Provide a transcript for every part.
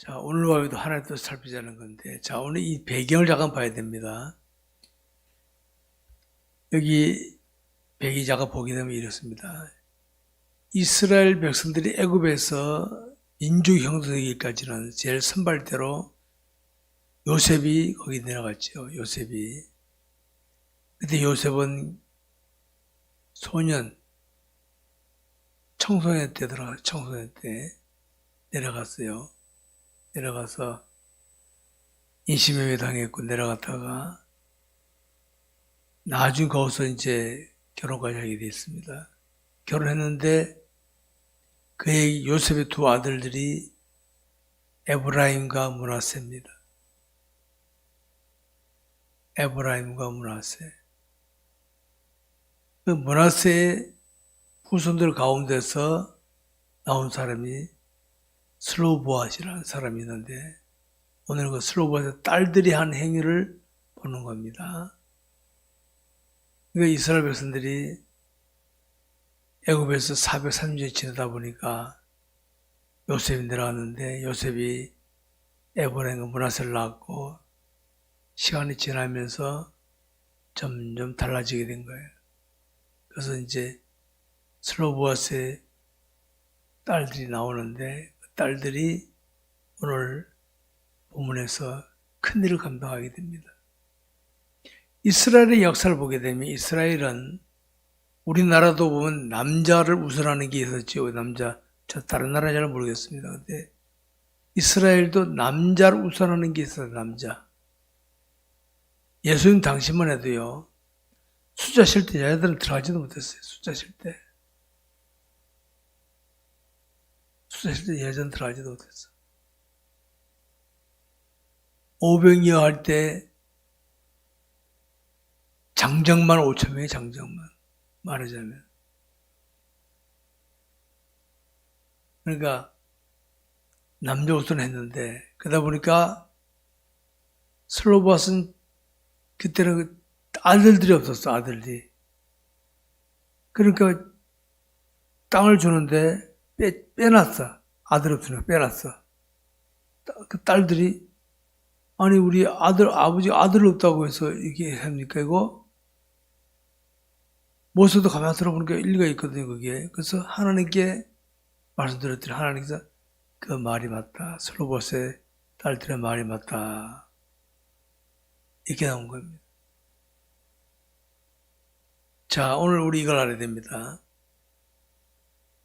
자, 오늘 밤에도 하나의 뜻을 살피자는 건데, 자, 오늘 이 배경을 잠깐 봐야 됩니다. 여기 배기자가 보게 되면 이렇습니다. 이스라엘 백성들이 애굽에서 민족 형성되기까지는 제일 선발대로 요셉이 거기 내려갔죠. 요셉이. 근데 요셉은 소년, 청소년 때 들어가, 청소년 때 내려갔어요. 내려가서 인신매매 당했고 내려갔다가 나중 거기서 이제 결혼까지 하게 됐습니다. 결혼했는데 그의 요셉의 두 아들들이 에브라임과 문하세입니다. 에브라임과 문하세. 그 문하세의 후손들 가운데서 나온 사람이 슬로보아시라는 사람이 있는데 오늘 그 슬로보아의 딸들이 한 행위를 보는 겁니다. 그러니까 이스라엘 백성들이 애굽에서 430년 지내다 보니까 요셉이 내려왔는데 요셉이 에브라임과 문하세를 낳았고 시간이 지나면서 점점 달라지게 된 거예요. 그래서 이제 슬로보아스의 딸들이 나오는데 그 딸들이 오늘 본문에서 큰 일을 감당하게 됩니다. 이스라엘의 역사를 보게 되면 이스라엘은 우리나라도 보면 남자를 우선하는 게 있었죠. 남자. 저 다른 나라 잘 모르겠습니다. 근데 이스라엘도 남자를 우선하는 게 있어요. 남자. 예수님 당시만 해도요. 숫자 실때 여자들은 들어가지도 못했어요. 숫자 실 때. 실때 여자는 들어가지도 못했어. 500여 할때 장정만 5천 명이 장정만 말하자면 그러니까 남자 우선 했는데 그러다 보니까 슬로바스는 그때는 그 아들들이 없었어 아들들이 그러니까 땅을 주는데 빼, 빼놨어. 아들 없으니까 빼놨어. 그 딸들이 아니 우리 아들 아버지 아들 없다고 해서 이게 합니까 이거? 모세도 가만 들어보니까 일리가 있거든요 그게. 그래서 하나님께 말씀드렸더니 하나님께서 그 말이 맞다. 슬로보스의 딸들의 말이 맞다. 이렇게 나온 겁니다. 자 오늘 우리 이걸 알아야 됩니다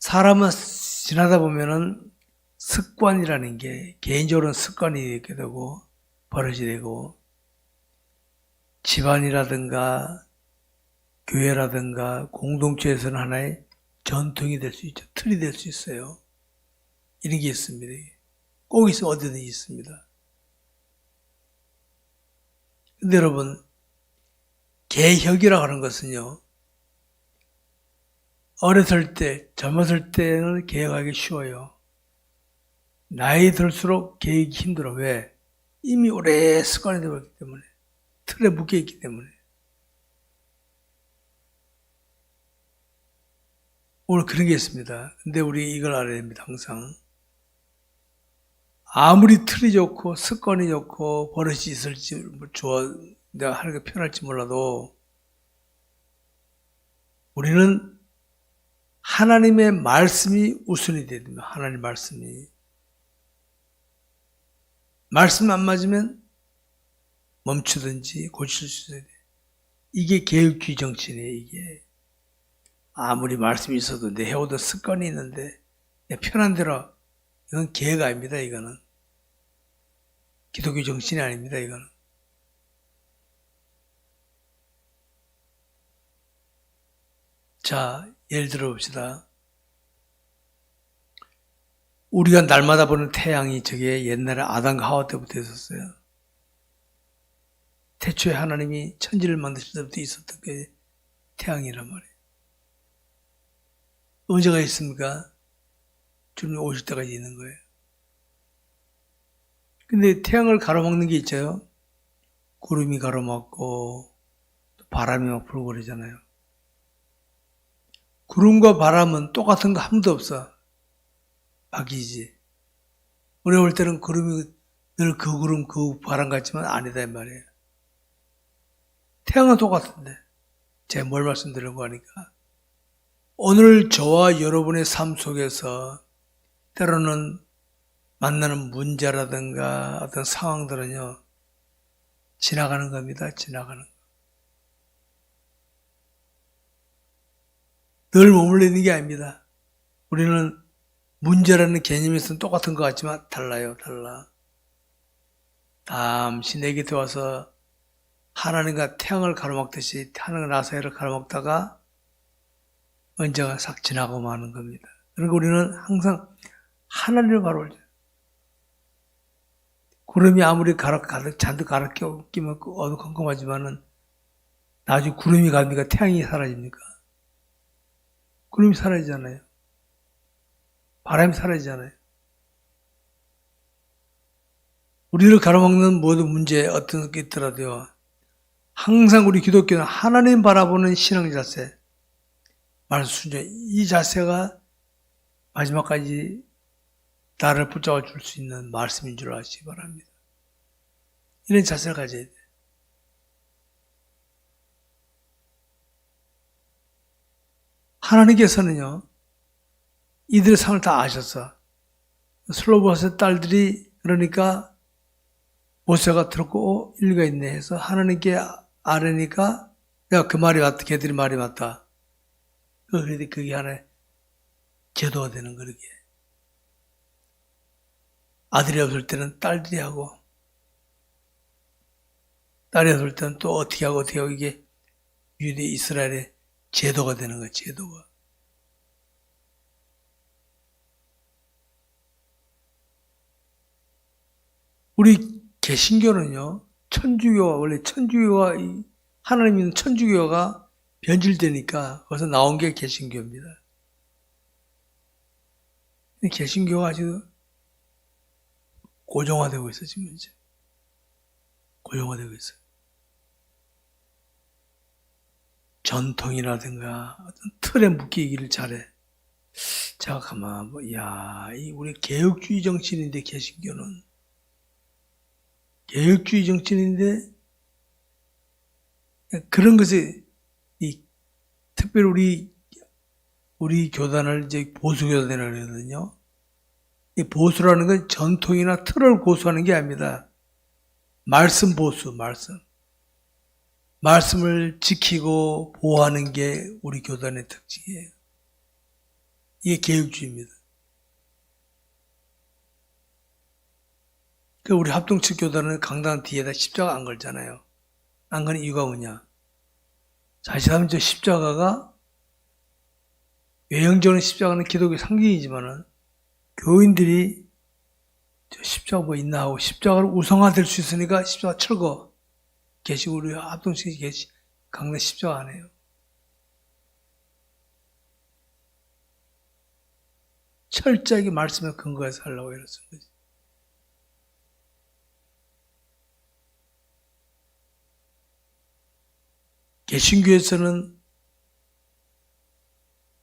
사람은 지나다 보면은 습관이라는 게 개인적으로는 습관이 되게 되고 버릇이 되고 집안이라든가 교회라든가 공동체에서는 하나의 전통이 될 수 있죠. 틀이 될 수 있어요. 이런 게 있습니다. 꼭 있어 어디든지 있습니다. 근데 여러분 개혁이라고 하는 것은요. 어렸을 때, 젊었을 때는 개혁하기 쉬워요. 나이 들수록 개혁이 힘들어. 왜? 이미 오래 습관이 되었기 때문에. 틀에 묶여 있기 때문에. 오늘 그런 게 있습니다. 근데 우리 이걸 알아야 됩니다, 항상. 아무리 틀이 좋고, 습관이 좋고, 버릇이 있을지, 뭐 좋아, 내가 하는 게 편할지 몰라도, 우리는 하나님의 말씀이 우선이 돼야 됩니다. 하나님 말씀이. 말씀 안 맞으면 멈추든지 고칠 수 있어야 돼. 이게 개혁주의 정치네, 이게. 아무리 말씀이 있어도 내 해오던 습관이 있는데 내 편한 대로 이건 계획 아닙니다. 이거는 기독교 정신이 아닙니다. 이거는 자 예를 들어 봅시다. 우리가 날마다 보는 태양이 저게 옛날에 아담과 하와 때부터 있었어요. 태초에 하나님이 천지를 만드실 때부터 있었던 게 태양이란 말이에요. 언제가 있습니까? 주님이 오실 때까지 있는 거예요. 근데 태양을 가로막는 게 있죠. 구름이 가로막고 바람이 막 불고 그러잖아요. 구름과 바람은 똑같은 거한 번도 없어. 바뀌지. 우리 볼 때는 구름이 늘 그 구름 그 바람 같지만 아니다 이 말이에요. 태양은 똑같은데 제가 뭘 말씀드리려고 하니까 오늘 저와 여러분의 삶 속에서 때로는 만나는 문제라든가 어떤 상황들은요 지나가는 겁니다. 지나가는 거. 늘 머물러 있는 게 아닙니다. 우리는 문제라는 개념에서는 똑같은 것 같지만 달라요, 달라. 잠시 내 곁에 와서 하나님과 태양을 가로막듯이 하나님과 나사이를 가로막다가 언제가 싹 지나고 마는 겁니다. 그리고 우리는 항상 하나님을 바라보죠. 구름이 아무리 가득, 가득, 잔뜩 가득 끼면 어두컴컴하지만은 나중에 구름이 가니까 태양이 사라집니까? 구름이 사라지잖아요. 바람이 사라지잖아요. 우리를 가로막는 모든 문제 어떤 게 있더라도요. 항상 우리 기독교는 하나님 바라보는 신앙 자세, 말순종 이 자세가 마지막까지 나를 붙잡아 줄 수 있는 말씀인 줄 아시기 바랍니다. 이런 자세를 가져야 돼. 하나님께서는요, 이들의 상을 다 아셨어. 슬로보스의 딸들이 그러니까 모세가 들었고 어, 일리가 있네 해서 하나님께 아뢰니까 야그 말이 맞다 걔들이 말이 맞다 그런데 그게 하나의 제도가 되는 거게 아들이 없을 때는 딸들이 하고 딸이 없을 때는 또 어떻게 하고 어떻게 하고 이게 유대 이스라엘의 제도가 되는 거야 제도가 우리 개신교는요, 천주교가, 원래 천주교가, 이 하나님 믿는 천주교가 변질되니까 거기서 나온 게 개신교입니다. 개신교가 아주 고정화되고 있어, 지금 이제. 고정화되고 있어요. 전통이라든가 어떤 틀에 묶이기를 잘해. 자, 가만, 뭐, 야, 이 우리 개혁주의 정신인데 개신교는 개혁주의 정치인인데 그런 것이 이 특별히 우리 우리 교단을 이제 보수 교단이라고 그러거든요. 이 보수라는 건 전통이나 틀을 고수하는 게 아닙니다. 말씀 보수, 말씀. 말씀을 지키고 보호하는 게 우리 교단의 특징이에요. 이게 개혁주의입니다. 그 우리 합동측 교단은 강당 뒤에다 십자가 안 걸잖아요. 안 거는 이유가 뭐냐? 사실은 저 십자가가 외형적인 십자가는 기독교 상징이지만은 교인들이 저 십자가 뭐 있나 하고 십자가를 우성화될 수 있으니까 십자가 철거 계시 우리 합동측 계시 강당 십자가 안 해요. 철저하게 말씀에 근거해서 하려고 이랬던 거지. 개신교에서는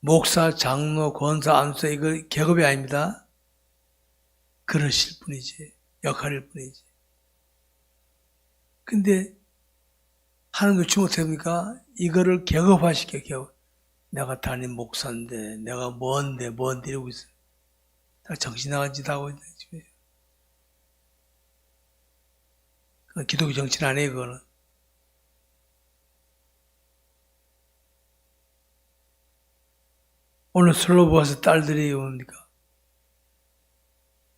목사, 장로, 권사, 안수사 이거 계급이 아닙니다. 그러실 뿐이지. 역할일 뿐이지. 근데 하는 것이 못합니까? 이거를 계급화시켜, 계급. 내가 담임 목사인데, 내가 뭔데, 뭔데 이러고 있어. 다 정신 나간 짓 하고 있네, 지금. 기독교 정신 아니에요, 그거는. 오늘 슬로보아서 딸들이 옵니까?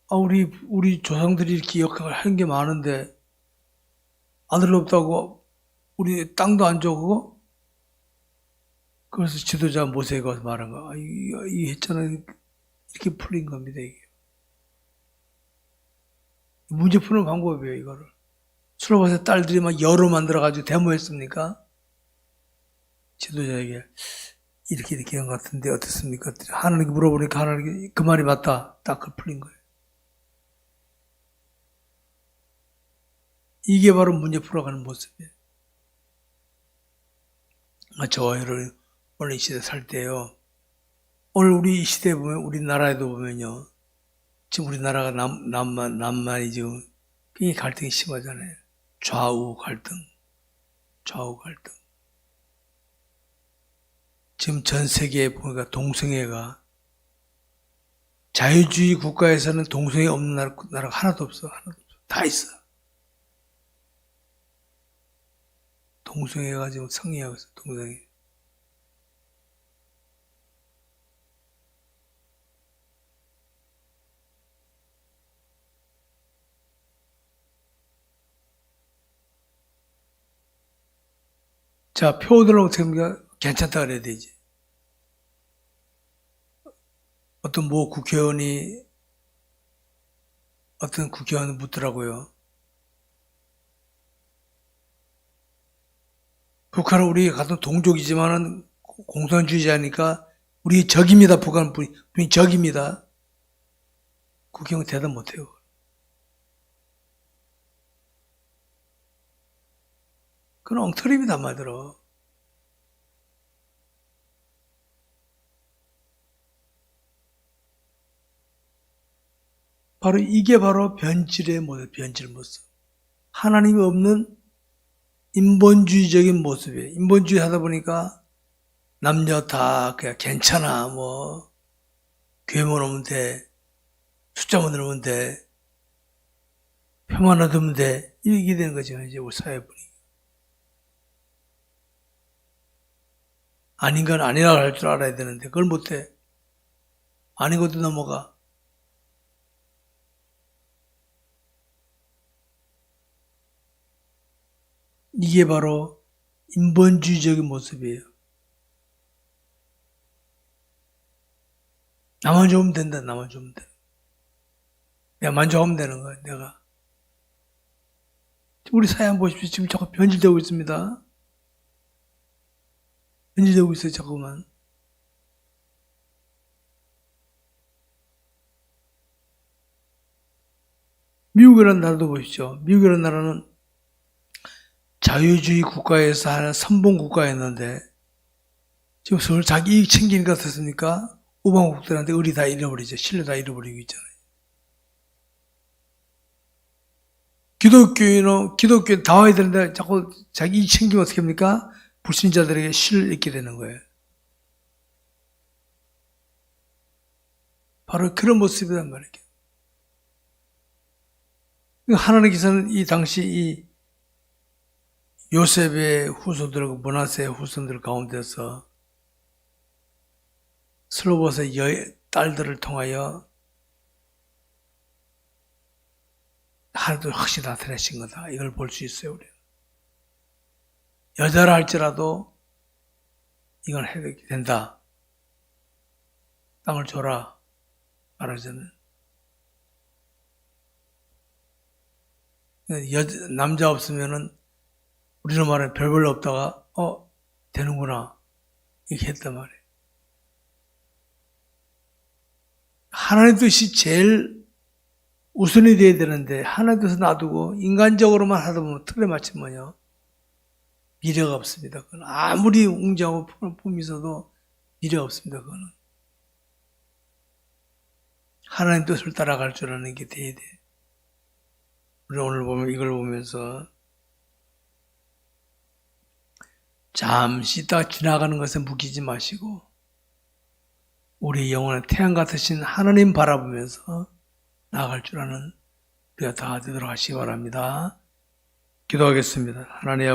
아, 우리, 우리 조상들이 이렇게 역할을 한게 많은데, 아들 없다고, 우리 땅도 안 줘, 그거? 그래서 지도자 모세가 말한 거, 아, 이, 이 했잖아. 이렇게 풀린 겁니다, 이게. 문제 푸는 방법이에요, 이거를. 슬로바스 딸들이 막 여로 만들어가지고 데모했습니까? 지도자에게. 이렇게 이렇게 한 것 같은데 어떻습니까? 하나님께 물어보니까 하나님께 그 말이 맞다. 딱그 풀린 거예요. 이게 바로 문제 풀어가는 모습이에요. 아, 저와 여러분 오늘 이 시대 살 때요. 오늘 우리 이 시대에 보면 우리나라에도 보면요. 지금 우리나라가 남, 남만, 남만이 지금 굉장히 갈등이 심하잖아요. 좌우 갈등, 좌우 갈등. 지금 전 세계에 보니까 동성애가 자유주의 국가에서는 동성애 없는 나라, 나라가 하나도 없어. 하나도 없어. 다 있어. 동성애가 지금 성행하고 있어, 동성애. 자, 표어들하고 생각 괜찮다 그래야 되지. 어떤 모 국회의원이 어떤 국회의원 묻더라고요. 북한은 우리 같은 동족이지만은 공산주의자니까 우리 적입니다. 북한 분이, 적입니다. 국회의원 대답 못해요. 그건 엉터리입니다, 말대로. 바로 이게 바로 변질의 모습, 변질 모습. 하나님이 없는 인본주의적인 모습이에요. 인본주의 하다 보니까 남녀 다 그냥 괜찮아, 뭐, 교회만 오면 돼, 숫자만 들으면 돼, 표만 얻으면 돼, 이렇게 되는 거죠, 이제 우리 사회 분위기. 아닌 건 아니라고 할 줄 알아야 되는데, 그걸 못해. 아닌 것도 넘어가. 이게 바로 인본주의적인 모습이에요. 나만 좋으면 된다, 나만 좋으면 돼. 내가만 좋으면 되는 거야, 내가. 우리 한번 보십시오. 지금 자꾸 변질되고 있습니다. 변질되고 있어요, 자꾸만. 미국이라는 나라도 보십시오. 미국이라는 나라는 자유주의 국가에서 하는 선봉 국가였는데 지금 서로 자기 이익 챙기는 것 같았으니까 우방국들한테 의리 다 잃어버리죠. 신뢰 다 잃어버리고 있잖아요. 기독교인은 기독교 다 와야 되는데 자꾸 자기 이익 챙기면 어떻게 합니까? 불신자들에게 신을 잃게 되는 거예요. 바로 그런 모습이란 말이에요. 하나님께서는 이 당시 이 요셉의 후손들과 문하세의 후손들 가운데서 슬로봇의 여, 딸들을 통하여 하나도 확실히 나타내신 거다. 이걸 볼 수 있어요, 우리는. 여자라 할지라도 이건 해야 된다. 땅을 줘라. 말하자면. 여, 남자 없으면은 우리는 말하면 별 별로 없다가 어 되는구나 이렇게 했단 말이에요. 하나님 뜻이 제일 우선이 돼야 되는데 하나님 뜻을 놔두고 인간적으로만 하다 보면 틀에 맞추면 뭐냐 미래가 없습니다. 그건 아무리 웅장하고 품이 있어도 미래가 없습니다. 그거는 하나님 뜻을 따라갈 줄 아는 게 돼야 돼. 우리 오늘 보면 이걸 보면서 잠시 있다가 지나가는 것에 묵히지 마시고 우리 영혼의 태양 같으신 하나님 바라보면서 나아갈 줄 아는 우리가 다 되도록 하시기 바랍니다. 기도하겠습니다. 하나님